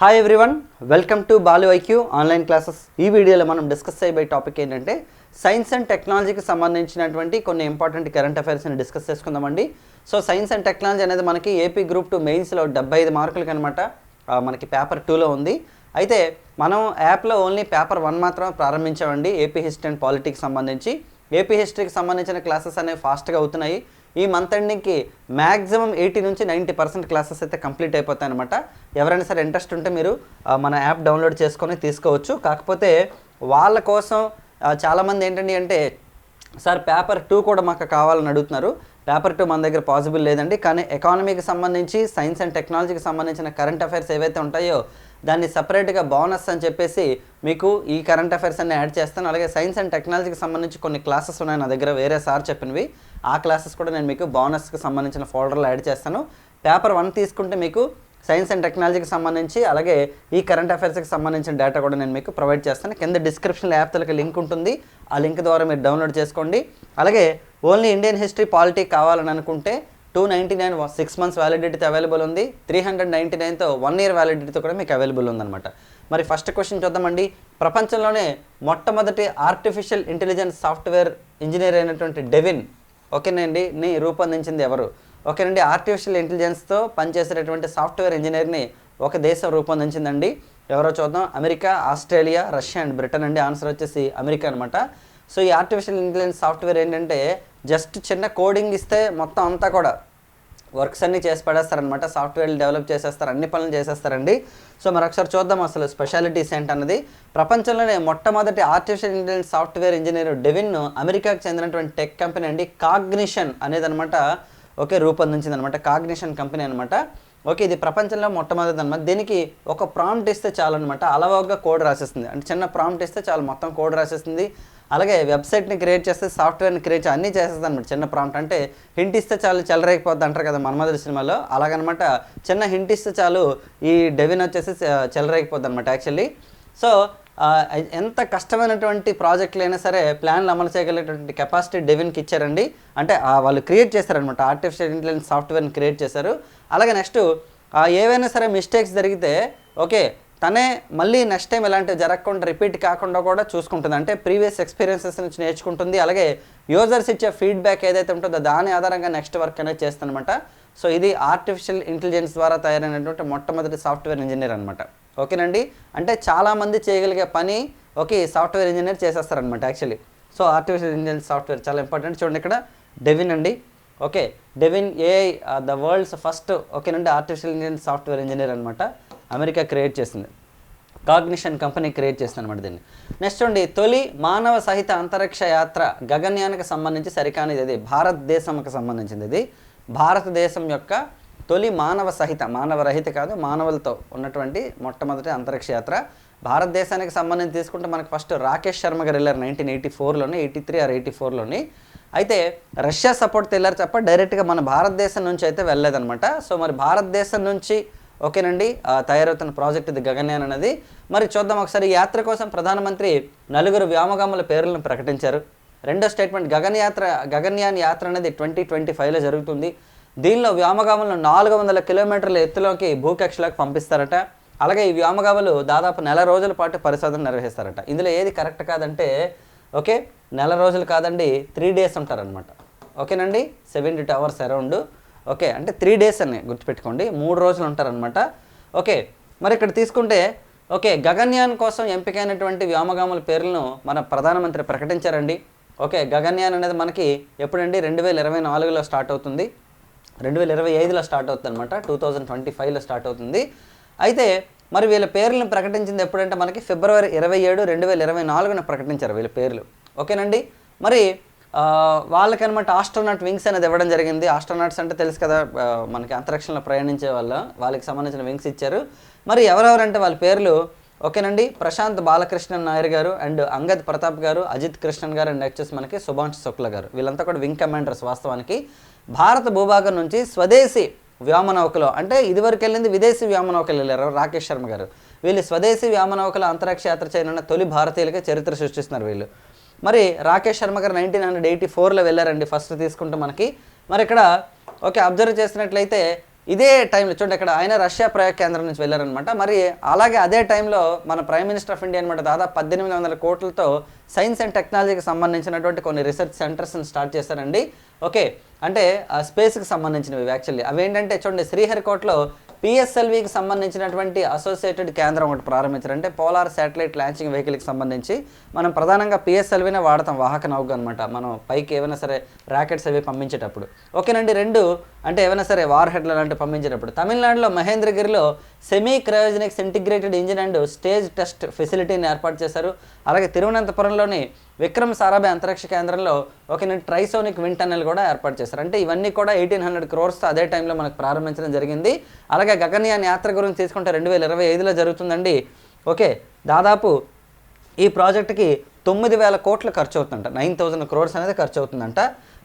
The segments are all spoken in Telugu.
Hi everyone welcome to Balu IQ online classes ఈ వీడియోలో మనం డిస్కస్ చేయబోయే టాపిక్ ఏంటంటే సైన్స్ అండ్ టెక్నాలజీకి సంబంధించినటువంటి కొన్ని ఇంపార్టెంట్ కరెంట్ అఫైర్స్ని డిస్కస్ చేసుకుందామండి. సో సైన్స్ అండ్ టెక్నాలజీ అనేది మనకి ఏపీ గ్రూప్ టూ మెయిన్స్లో డెబ్బై ఐదు మార్కులకి అనమాట మనకి పేపర్ టూలో ఉంది. అయితే మనం యాప్లో ఓన్లీ పేపర్ వన్ మాత్రం ప్రారంభించామండి ఏపీ హిస్టరీ అండ్ పాలిటిక్స్ సంబంధించి. ఏపీ హిస్టరీకి సంబంధించిన క్లాసెస్ అనేవి ఫాస్ట్గా అవుతున్నాయి. ఈ మంత్ ఎండింగ్కి మ్యాక్సిమం ఎయిటీ నుంచి నైంటీ పర్సెంట్ క్లాసెస్ అయితే కంప్లీట్ అయిపోతాయి అనమాట ఎవరైనా సరే ఇంట్రెస్ట్ ఉంటే మీరు మన యాప్ డౌన్లోడ్ చేసుకొని తీసుకోవచ్చు. కాకపోతే వాళ్ళ కోసం చాలామంది ఏంటండి అంటే సార్ పేపర్ టూ కూడా మాకు కావాలని అడుగుతున్నారు. పేపర్ టూ మన దగ్గర పాసిబుల్ లేదండి. కానీ ఎకానమీకి సంబంధించి సైన్స్ అండ్ టెక్నాలజీకి సంబంధించిన కరెంట్ అఫైర్స్ ఏవైతే ఉంటాయో దాన్ని సపరేట్గా బోనస్ అని చెప్పేసి మీకు ఈ కరెంట్ అఫైర్స్ అన్ని యాడ్ చేస్తాను. అలాగే సైన్స్ అండ్ టెక్నాలజీకి సంబంధించి కొన్ని క్లాసెస్ ఉన్నాయి నా దగ్గర వేరే సార్ చెప్పినవి. ఆ క్లాసెస్ కూడా నేను మీకు బోనస్కి సంబంధించిన ఫోల్డర్లో యాడ్ చేస్తాను. పేపర్ వన్ తీసుకుంటే మీకు సైన్స్ అండ్ టెక్నాలజీకి సంబంధించి అలాగే ఈ కరెంట్ అఫైర్స్కి సంబంధించిన డేటా కూడా నేను మీకు ప్రొవైడ్ చేస్తాను. కింద డిస్క్రిప్షన్లో యాప్తలకి లింక్ ఉంటుంది. ఆ లింక్ ద్వారా మీరు డౌన్లోడ్ చేసుకోండి. అలాగే ఓన్లీ ఇండియన్ హిస్టరీ పాలిటీ కావాలని అనుకుంటే two ninety nine six months వ్యాలిడిటీతో available ఉంది. త్రీ హండ్రెడ్ నైంటీ నైన్తో వన్ ఇయర్ వ్యాలిడిటీతో కూడా మీకు అవైలబుల్ ఉందన్నమాట. మరి ఫస్ట్ క్వశ్చన్ చూద్దామండి. ప్రపంచంలోనే మొట్టమొదటి ఆర్టిఫిషియల్ ఇంటెలిజెన్స్ సాఫ్ట్వేర్ ఇంజనీర్ అయినటువంటి డెవిన్ ఓకేనండి ని రూపొందించింది ఎవరు? ఓకేనండి ఆర్టిఫిషియల్ ఇంటెలిజెన్స్తో పనిచేసేటటువంటి సాఫ్ట్వేర్ ఇంజనీర్ని ఒక దేశం రూపొందించిందండి. ఎవరో చూద్దాం America Australia Russia and Britain అండి. ఆన్సర్ వచ్చేసి అమెరికా అనమాట సో ఈ ఆర్టిఫిషియల్ ఇంటెలిజెన్స్ సాఫ్ట్వేర్ ఏంటంటే జస్ట్ చిన్న కోడింగ్ ఇస్తే మొత్తం అంతా కూడా వర్క్స్ అన్నీ చేసి పడేస్తారనమాట సాఫ్ట్వేర్లు డెవలప్ చేసేస్తారు అన్ని పనులు చేసేస్తారండి. సో మరి ఒకసారి చూద్దాం అసలు స్పెషాలిటీస్ ఏంటన్నది. ప్రపంచంలోనే మొట్టమొదటి artificial intelligence software engineer Devin అమెరికాకు చెందినటువంటి టెక్ కంపెనీ అండి. కాగ్నిషన్ అనేది అనమాట ఓకే రూపొందించింది అనమాట కాగ్నిషన్ కంపెనీ అనమాట ఓకే ఇది ప్రపంచంలో మొట్టమొదటి అనమాట దీనికి ఒక ప్రాంప్ట్ ఇస్తే చాలు అనమాట అలవాగ్గా కోడ్ రాసేస్తుంది. అంటే చిన్న ప్రాంప్ట్ ఇస్తే చాలు. మొత్తం కోడ్ రాసేస్తుంది. అలాగే వెబ్సైట్ని క్రియేట్ చేస్తే సాఫ్ట్వేర్ని క్రియేట్ చేసి అన్నీ చేస్తుంది అనమాట చిన్న ప్రాంప్ట్. అంటే హింట్ ఇస్తే చాలు చెలరేగిపోద్ది అంటారు కదా మన్మధుల సినిమాలో. అలాగనమాట చిన్న హింట్ ఇస్తే చాలు ఈ డెవిన్ వచ్చేసి చెలరేకపోద్ది చెలరేగిపోద్ది అనమాట యాక్చువల్లీ. సో ఎంత కష్టమైనటువంటి ప్రాజెక్టులు అయినా సరే ప్లాన్లు అమలు చేయగలిగేటువంటి కెపాసిటీ డెవిన్కి ఇచ్చారండి. అంటే వాళ్ళు క్రియేట్ చేశారనమాట ఆర్టిఫిషియల్ ఇంటెలిజెన్స్ సాఫ్ట్వేర్ని క్రియేట్ చేశారు. అలాగే నెక్స్ట్ ఏవైనా సరే మిస్టేక్స్ జరిగితే ఓకే తనే మళ్ళీ నెక్స్ట్ టైం ఇలాంటివి జరగకుండా రిపీట్ కాకుండా కూడా చూసుకుంటుంది. అంటే ప్రీవియస్ ఎక్స్పీరియన్సెస్ నుంచి నేర్చుకుంటుంది. అలాగే యూజర్స్ ఇచ్చే ఫీడ్బ్యాక్ ఏదైతే ఉంటుందో దాని ఆధారంగా నెక్స్ట్ వర్క్ అనేది చేస్తుందన్నమాట. సో ఇది ఆర్టిఫిషియల్ ఇంటెలిజెన్స్ ద్వారా తయారైనటువంటి మొట్టమొదటి సాఫ్ట్వేర్ ఇంజనీర్ అనమాట ఓకేనండి? అంటే చాలామంది చేయగలిగే పని okay software engineer చేసేస్తారనమాట actually. So artificial intelligence software చాలా ఇంపార్టెంట్. చూడండి ఇక్కడ డెవిన్ అండి. Okay Devin AI the world's first ఓకేనండి ఆర్టిఫిషియల్ ఇంజనీర్ సాఫ్ట్వేర్ ఇంజనీర్ అనమాట అమెరికా క్రియేట్ చేసింది. కాగ్నిషన్ కంపెనీ క్రియేట్ చేసింది అనమాట దీన్ని. నెక్స్ట్ ఉండి తొలి మానవ సహిత అంతరిక్ష యాత్ర గగన్యానికి సంబంధించి సరికానిది ఇది భారతదేశంకి సంబంధించింది ఇది. భారతదేశం యొక్క తొలి మానవ సహిత మానవ రహిత కాదు మానవులతో ఉన్నటువంటి మొట్టమొదటి అంతరిక్ష యాత్ర. భారతదేశానికి సంబంధించి తీసుకుంటే మనకు ఫస్ట్ రాకేష్ శర్మ గారు వెళ్ళారు నైన్టీన్ ఎయిటీ ఫోర్లోని ఎయిటీ త్రీ ఆర్ ఎయిటీ ఫోర్లోని. అయితే రష్యా సపోర్ట్ వెళ్ళారు తప్ప డైరెక్ట్గా మన భారతదేశం నుంచి అయితే వెళ్ళలేదన్నమాట. సో మరి భారతదేశం నుంచి ఓకేనండి తయారవుతున్న ప్రాజెక్ట్ ఇది గగన్యాన్ అనేది మరి చూద్దాం ఒకసారి ఈ యాత్ర కోసం ప్రధానమంత్రి నలుగురు వ్యోమగాముల పేర్లను ప్రకటించారు. రెండో స్టేట్మెంట్ గగన్ యాత్ర గగన్యాన్ యాత్ర అనేది ట్వంటీ ట్వంటీ ఫైవ్లో జరుగుతుంది. దీనిలో వ్యోమగాములను నాలుగు వందల కిలోమీటర్ల ఎత్తులోకి భూకక్షలోకి పంపిస్తారట. అలాగే ఈ వ్యోమగాములు దాదాపు నెల రోజుల పాటు పరిశోధన నిర్వహిస్తారట. ఇందులో ఏది కరెక్ట్ కాదంటే ఓకే నెల రోజులు కాదండి త్రీ డేస్ ఉంటారనమాట ఓకేనండి seventy two hours around. Okay అంటే త్రీ డేస్ అని గుర్తుపెట్టుకోండి మూడు రోజులు ఉంటారనమాట ఓకే మరి ఇక్కడ తీసుకుంటే ఓకే గగన్యాన్ కోసం ఎంపికైనటువంటి వ్యోమగాముల పేర్లను మన ప్రధానమంత్రి ప్రకటించారండి. ఓకే గగన్యాన్ అనేది మనకి ఎప్పుడండి? రెండు వేల ఇరవై నాలుగులో స్టార్ట్ అవుతుంది. రెండు వేల ఇరవై ఐదులో స్టార్ట్ అవుతుంది అనమాట టూ థౌజండ్ ట్వంటీ ఫైవ్లో స్టార్ట్ అవుతుంది. అయితే మరి వీళ్ళ పేర్లను ప్రకటించింది ఎప్పుడంటే మనకి ఫిబ్రవరి ఇరవై ఏడు రెండు వేల ఇరవై నాలుగున ప్రకటించారు వీళ్ళ పేర్లు. ఓకేనండి? మరి వాళ్ళకనమాట ఆస్ట్రోనాట్ వింగ్స్ అనేది ఇవ్వడం జరిగింది. ఆస్ట్రోనాట్స్ అంటే తెలుసు కదా మనకి అంతరిక్షంలో ప్రయాణించే వాళ్ళు వాళ్ళకి సంబంధించిన వింగ్స్ ఇచ్చారు. మరి ఎవరెవరంటే వాళ్ళ పేర్లు? ఓకేనండి ప్రశాంత్ బాలకృష్ణన్ నాయర్ గారు అండ్ అంగద్ ప్రతాప్ గారు అజిత్ కృష్ణన్ గారు అండ్ వచ్చేసి మనకి సుభాష్ శుక్ల గారు. వీళ్ళంతా కూడా వింగ్ కమాండర్స్ వాస్తవానికి. భారత భూభాగం నుంచి స్వదేశీ వ్యోమనౌకలో అంటే ఇదివరకు వెళ్ళింది విదేశీ వ్యోమనౌకలు వెళ్ళారు రాకేష్ శర్మ గారు. వీళ్ళు స్వదేశీ వ్యోమనౌకల అంతరిక్ష యాత్ర చేయనున్న తొలి భారతీయులకే చరిత్ర సృష్టిస్తున్నారు వీళ్ళు. మరి రాకేష్ శర్మ గారు నైన్టీన్ హండ్రెడ్ ఎయిటీ ఫోర్లో వెళ్ళారండి ఫస్ట్ తీసుకుంటే మనకి. మరి ఇక్కడ ఓకే అబ్జర్వ్ చేసినట్లయితే ఇదే టైంలో చూడండి ఇక్కడ ఆయన రష్యా ప్రయోగ కేంద్రం నుంచి వెళ్ళారనమాట మరి అలాగే అదే టైంలో మన ప్రైమ్ మినిస్టర్ ఆఫ్ ఇండియా అనమాట దాదాపు పద్దెనిమిది వందల కోట్లతో సైన్స్ అండ్ టెక్నాలజీకి సంబంధించినటువంటి కొన్ని రీసెర్చ్ సెంటర్స్ని స్టార్ట్ చేశారండి. ఓకే అంటే స్పేస్కి సంబంధించినవి యాక్చువల్లీ అవి ఏంటంటే చూడండి శ్రీహరికోటలో పిఎస్ఎల్వికి సంబంధించినటువంటి అసోసియేటెడ్ కేంద్రం ఒకటి ప్రారంభించారు. అంటే పోలార్ శాటిలైట్ లాంచింగ్ వెహికల్కి సంబంధించి మనం ప్రధానంగా పిఎస్ఎల్వినే వాడతాం వాహక నౌక అనమాట మనం పైకి ఏమైనా సరే ర్యాకెట్స్ అవి పంపించేటప్పుడు. ఓకేనండి రెండు అంటే ఏమైనా సరే వార్ హెడ్లు లాంటివి పంపించేటప్పుడు. తమిళనాడులో మహేంద్రగిరిలో semi cryogenics integrated engine and stage test ఫెసిలిటీని ఏర్పాటు చేశారు. అలాగే తిరువనంతపురంలోని విక్రమ్ సారాభాయ్ అంతరిక్ష కేంద్రంలో ఒక ట్రైసోనిక్ విండ్ టన్నెల్ కూడా ఏర్పాటు చేశారు. అంటే ఇవన్నీ కూడా ఎయిటీన్ హండ్రెడ్ క్రోర్స్ అదే టైంలో మనకు ప్రారంభించడం జరిగింది. అలాగే గగన్యాన్ యాత్ర గురించి తీసుకుంటే రెండు వేల ఇరవై ఐదులో జరుగుతుందండి. ఓకే దాదాపు ఈ ప్రాజెక్ట్కి తొమ్మిది వేల కోట్లు ఖర్చు అవుతుందంట నైన్ థౌజండ్ క్రోర్స్ అనేది ఖర్చు అవుతుందంట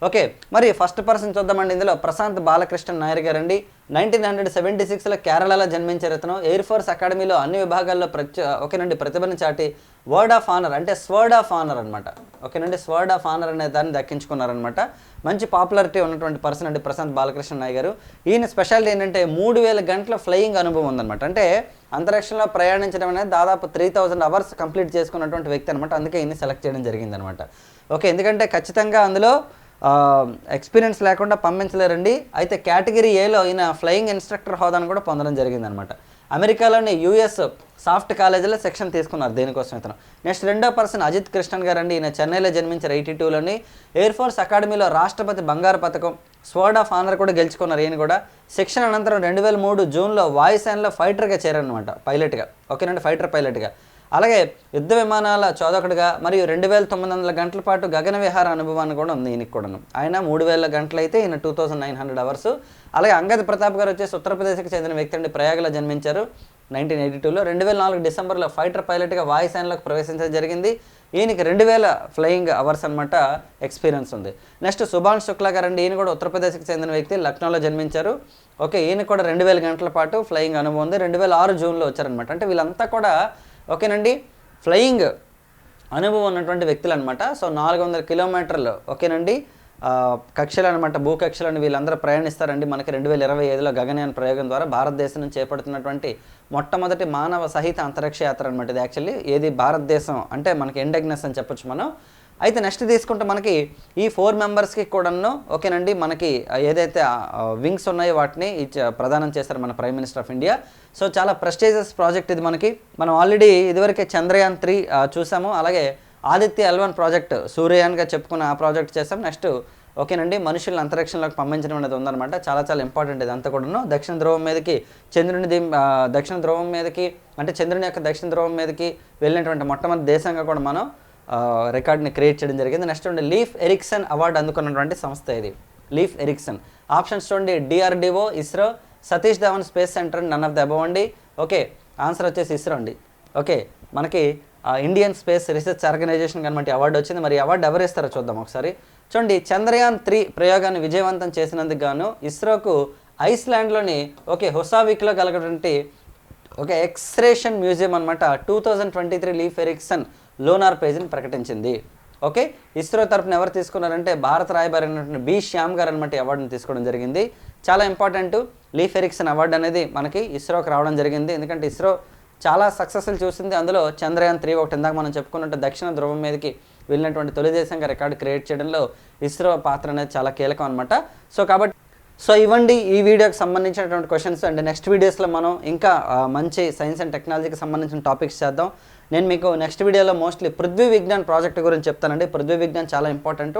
ఓకే మరి ఫస్ట్ పర్సన్ చూద్దామండి. ఇందులో ప్రశాంత్ బాలకృష్ణ నాయర్ గారండి. నైన్టీన్ హండ్రెడ్ సెవెంటీ సిక్స్లో కేరళలో జన్మించారు ఇతను ఎయిర్ ఫోర్స్ అకాడమీలో అన్ని విభాగాల్లో ప్రత్య ఓకేనండి ప్రతిభను చాటి వర్డ్ ఆఫ్ ఆనర్ అంటే స్వర్డ్ ఆఫ్ ఆనర్ అనమాట ఓకేనండి స్వర్డ్ ఆఫ్ ఆనర్ అనే దాన్ని దక్కించుకున్నారనమాట మంచి పాపులారిటీ ఉన్నటువంటి పర్సన్ అండి ప్రశాంత్ బాలకృష్ణ నాయ్ గారు. ఈయన స్పెషాలిటీ ఏంటంటే మూడు వేల గంటల ఫ్లయింగ్ అనుభవం ఉందన్నమాట అంటే అంతరిక్షంలో ప్రయాణించడం అనేది దాదాపు త్రీ థౌజండ్ అవర్స్ కంప్లీట్ చేసుకున్నటువంటి వ్యక్తి అనమాట అందుకే ఈయన్ని సెలెక్ట్ చేయడం జరిగిందనమాట ఓకే ఎందుకంటే ఖచ్చితంగా అందులో ఎక్స్పీరియన్స్ లేకుండా పంపించలేరండి. అయితే కేటగిరీ ఏలో ఈయన ఫ్లయింగ్ ఇన్స్ట్రక్టర్ హోదాను కూడా పొందడం జరిగిందనమాట. అమెరికాలోని యూఎస్ సాఫ్ట్ కాలేజీలో సెక్షన్ తీసుకున్నారు దేనికోసం ఇతను. నెక్స్ట్ రెండో పర్సన్ అజిత్ కృష్ణన్ గారు అండి ఈయన చెన్నైలో జన్మించారు ఎయిటీ టూలోని ఎయిర్ ఫోర్స్ అకాడమీలో రాష్ట్రపతి బంగారు పథకం స్వర్డ్ ఆఫ్ ఆనర్ కూడా గెలుచుకున్నారు ఈయన కూడా. శిక్షణ అనంతరం రెండు వేల మూడు జూన్లో వాయుసేనలో ఫైటర్గా చేరారనమాట పైలట్గా ఓకేనండి ఫైటర్ పైలట్గా అలాగే యుద్ధ విమానాల చోదకుడుగా మరియు రెండు వేల తొమ్మిది వందల గంటల పాటు గగన విహార అనుభవాన్ని కూడా ఉంది ఈయనకి కూడాను. ఆయన మూడు వేల గంటలు అయితే ఈయన two thousand nine hundred hours. అలాగే అంగద్ ప్రతాప్ గారు వచ్చేసి ఉత్తరప్రదేశ్కి చెందిన వ్యక్తి అండి ప్రయాగలో జన్మించారు నైన్టీన్ ఎయిటీ టూలో. రెండు వేల నాలుగు డిసెంబర్లో ఫైటర్ పైలట్గా వాయుసేనలోకి ప్రవేశించడం జరిగింది. ఈయనకి రెండు వేల ఫ్లయింగ్ అవర్స్ అనమాట ఎక్స్పీరియన్స్ ఉంది. నెక్స్ట్ సుభాన్ శుక్లా గారు అండి ఈయన కూడా ఉత్తరప్రదేశ్కి చెందిన వ్యక్తి లక్నోలో జన్మించారు. ఓకే ఈయన కూడా రెండు వేల గంటల పాటు ఫ్లయింగ్ అనుభవం ఉంది. రెండు వేల ఆరు జూన్లో వచ్చారనమాట అంటే వీళ్ళంతా కూడా ఓకేనండి? ఫ్లయింగ్ అనుభవం ఉన్నటువంటి వ్యక్తులు అనమాట సో నాలుగు వందల కిలోమీటర్లు ఓకేనండి? కక్షలు అనమాట భూకక్షలను వీళ్ళందరూ ప్రయాణిస్తారండి. మనకి రెండు వేల ఇరవై ఐదులో గగనయాన ప్రయోగం ద్వారా భారతదేశం చేపడుతున్నటువంటి మొట్టమొదటి మానవ సహిత అంతరిక్ష యాత్ర అనమాట ఇది. యాక్చువల్లీ ఏది భారతదేశం అంటే మనకి ఎండగ్నెస్ అని చెప్పొచ్చు మనం. అయితే నెక్స్ట్ తీసుకుంటే మనకి ఈ ఫోర్ మెంబర్స్కి కూడాను ఓకేనండి మనకి ఏదైతే వింగ్స్ ఉన్నాయో వాటిని ప్రదానం చేస్తారు మన prime minister of India so చాలా ప్రెస్టేజియస్ ప్రాజెక్ట్ ఇది మనకి. మనం ఆల్రెడీ ఇదివరకే చంద్రయాన్ త్రీ చూసాము. అలాగే ఆదిత్య ఎల్వన్ ప్రాజెక్ట్ సూర్యయాన్గా చెప్పుకున్న ఆ ప్రాజెక్ట్ చేసాం నెక్స్ట్ ఓకేనండి మనుషులను అంతరిక్షంలోకి పంపించడం అనేది ఉందన్నమాట. చాలా చాలా ఇంపార్టెంట్ ఇది అంతా కూడాను. దక్షిణ ధ్రువం మీదకి చంద్రుని దక్షిణ ధ్రువం మీదకి అంటే చంద్రుని యొక్క దక్షిణ ధ్రువం మీదకి వెళ్ళినటువంటి మొట్టమొదటి దేశంగా కూడా మనం రికార్డ్ని క్రియేట్ చేయడం జరిగింది. నెక్స్ట్ ఉండి లీఫ్ ఎరిక్సన్ అవార్డు అందుకున్నటువంటి సంస్థ ఇది. Leif Erikson. ఆప్షన్స్ చూడండి DRDO ISRO Satish Dhawan space centre none of the above అండి. ఓకే ఆన్సర్ వచ్చేసి ఇస్రో అండి. ఓకే మనకి ఇండియన్ స్పేస్ రీసెర్చ్ ఆర్గనైజేషన్ కనుక అవార్డు వచ్చింది. మరి అవార్డు ఎవరు ఇస్తారో చూద్దాం ఒకసారి. చూడండి చంద్రయాన్ త్రీ ప్రయోగాన్ని విజయవంతం చేసినందుకు గాను ఇస్రోకు ఐస్లాండ్లోని ఓకే హొసావిక్లో కలగటువంటి ఒక ఎక్స్రేషన్ మ్యూజియం అనమాట two thousand twenty three Leif Erikson lunar పేజ్ని ప్రకటించింది. ఓకే? ఇస్రో తరపున ఎవరు తీసుకున్నారంటే భారత రాయబారి అయినటువంటి బి. శ్యామ్ గారు అనమాట అవార్డుని తీసుకోవడం జరిగింది. చాలా ఇంపార్టెంట్ లీఫ్ ఎరిక్సన్ అవార్డు అనేది మనకి ఇస్రోకి రావడం జరిగింది. ఎందుకంటే ఇస్రో చాలా సక్సెస్ఫుల్ చూసింది. అందులో చంద్రయాన్ త్రీ ఒకటి ఇందాక మనం చెప్పుకున్నట్టు దక్షిణ ధ్రువం మీదకి వెళ్ళినటువంటి తొలి దేశంగా రికార్డు క్రియేట్ చేయడంలో ఇస్రో పాత్ర అనేది చాలా కీలకం అనమాట సో కాబట్టి సో ఇవ్వండి ఈ వీడియోకి సంబంధించినటువంటి క్వశ్చన్స్ అండ్ నెక్స్ట్ వీడియోస్లో మనం ఇంకా మంచి సైన్స్ అండ్ టెక్నాలజీకి సంబంధించిన టాపిక్స్ చేద్దాం. నేను మీకు నెక్స్ట్ వీడియోలో మోస్ట్లీ పృథ్వీ విజ్ఞాన్ ప్రాజెక్ట్ గురించి చెప్తానండి. పృథ్వీ విజ్ఞాన్ చాలా ఇంపార్టెంట్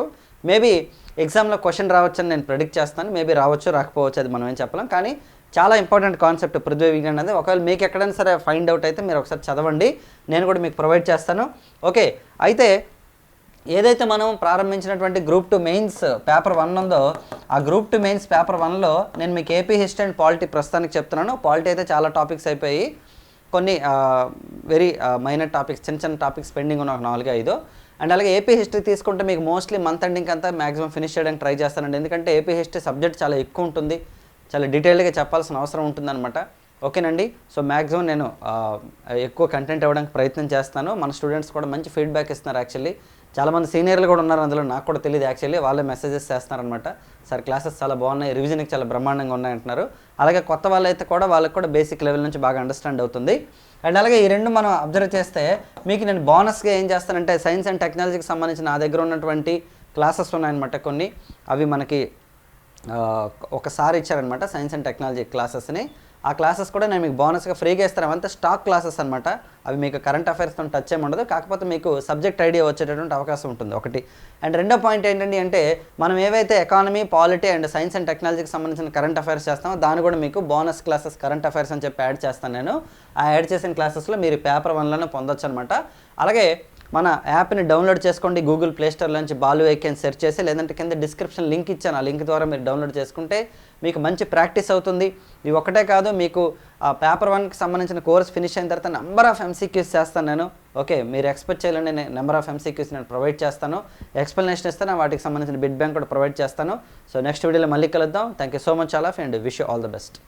మేబీ ఎగ్జామ్లో క్వశ్చన్ రావచ్చని నేను ప్రిడిక్ట్ చేస్తాను. మేబీ రావచ్చు రాకపోవచ్చు అది మనం ఏం చెప్పలేం. కానీ చాలా ఇంపార్టెంట్ కాన్సెప్ట్ పృథ్వీ విజ్ఞాన్ అనేది. ఒకవేళ మీకు ఎక్కడైనా సరే ఫైండ్ అవుట్ అయితే మీరు ఒకసారి చదవండి. నేను కూడా మీకు ప్రొవైడ్ చేస్తాను. ఓకే అయితే ఏదైతే మనం ప్రారంభించినటువంటి group two mains paper one ఉందో ఆ గ్రూప్ టూ మెయిన్స్ పేపర్ వన్లో నేను మీకు ఏపీ హిస్టరీ అండ్ పాలిటీ ప్రస్తుతానికి చెప్తున్నాను. పాలిటీ అయితే చాలా టాపిక్స్ అయిపోయి కొన్ని వెరీ మైనర్ టాపిక్స్ చిన్న చిన్న టాపిక్స్ పెండింగ్ ఉన్న ఒక నాలుగు ఐదు. అండ్ అలాగే ఏపీ హిస్టరీ తీసుకుంటే మీకు మోస్ట్లీ మంత్ ఎండింగ్ అంతా మ్యాక్సిమం ఫినిష్ చేయడానికి ట్రై చేస్తానండి. ఎందుకంటే ఏపీ హిస్టరీ సబ్జెక్ట్ చాలా ఎక్కువ ఉంటుంది. చాలా డీటెయిల్గా చెప్పాల్సిన అవసరం ఉంటుందన్నమాట. ఓకేనండి? సో మ్యాక్సిమం నేను ఎక్కువ కంటెంట్ ఇవ్వడానికి ప్రయత్నం చేస్తాను. మన స్టూడెంట్స్ కూడా మంచి ఫీడ్బ్యాక్ ఇస్తున్నారు యాక్చువల్లీ చాలామంది సీనియర్లు కూడా ఉన్నారు అందులో నాకు కూడా తెలియదు యాక్చువల్లీ వాళ్ళే మెసేజెస్ చేస్తున్నారనమాట సార్ క్లాసెస్ చాలా బాగున్నాయి. రివిజన్కి చాలా బ్రహ్మాండంగా ఉన్నాయి అంటున్నారు. అలాగే కొత్త వాళ్ళైతే కూడా వాళ్ళకి కూడా బేసిక్ లెవెల్ నుంచి బాగా అండర్స్టాండ్ అవుతుంది. అండ్ అలాగే ఈ రెండు మనం అబ్జర్వ్ చేస్తే మీకు నేను బోనస్గా ఏం చేస్తానంటే సైన్స్ అండ్ టెక్నాలజీకి సంబంధించిన నా దగ్గర ఉన్నటువంటి క్లాసెస్ ఉన్నాయన్నమాట కొన్ని. అవి మనకి ఒకసారి ఇచ్చారనమాట సైన్స్ అండ్ టెక్నాలజీ క్లాసెస్ని ఆ క్లాసెస్ కూడా నేను మీకు బోనస్గా ఫ్రీగా ఇస్తాను. అవంతా స్టాక్ క్లాసెస్ అనమాట అవి మీకు కరెంట్ అఫైర్స్తో టచ్ ఏమి ఉండదు. కాకపోతే మీకు సబ్జెక్ట్ ఐడియా వచ్చేటటువంటి అవకాశం ఉంటుంది ఒకటి. అండ్ రెండో పాయింట్ ఏంటంటే అంటే మనం ఏవైతే economy polity and science and టెక్నాలజీకి సంబంధించిన కరెంట్ అఫైర్స్ చేస్తామో దాన్ని కూడా మీకు బోనస్ క్లాసెస్ కరెంట్ అఫైర్స్ అని చెప్పి యాడ్ చేస్తాను నేను. ఆ యాడ్ చేసిన క్లాసెస్లో మీరు పేపర్ వన్లోనే పొందొచ్చు అనమాట అలాగే మన యాప్ని డౌన్లోడ్ చేసుకోండి గూగుల్ ప్లే నుంచి బాలు ఐకెన్ సెర్చ్ చేసి లేదంటే కింద డిస్క్రిప్షన్ లింక్ ఇచ్చాను. ఆ లింక్ ద్వారా మీరు డౌన్లోడ్ చేసుకుంటే మీకు మంచి ప్రాక్టీస్ అవుతుంది. ఇది ఒకటే కాదు మీకు ఆ పేపర్ వన్కి సంబంధించిన కోర్స్ ఫినిష్ అయిన తర్వాత నెంబర్ ఆఫ్ ఎంసీక్యూస్ చేస్తాను నేను. ఓకే మీరు ఎక్స్పెక్ట్ చేయాలని నేను నెంబర్ ఆఫ్ ఎంసీక్యూస్ నేను ప్రొవైడ్ చేస్తాను. ఎక్స్ప్లెనేషన్ ఇస్తాను వాటికి సంబంధించిన బిడ్ బ్యాంక్ కూడా ప్రొవైడ్ చేస్తాను. సో నెక్స్ట్ వీడియోలో మళ్ళీ కలుద్దాం. Thank you so much all of and wish all the best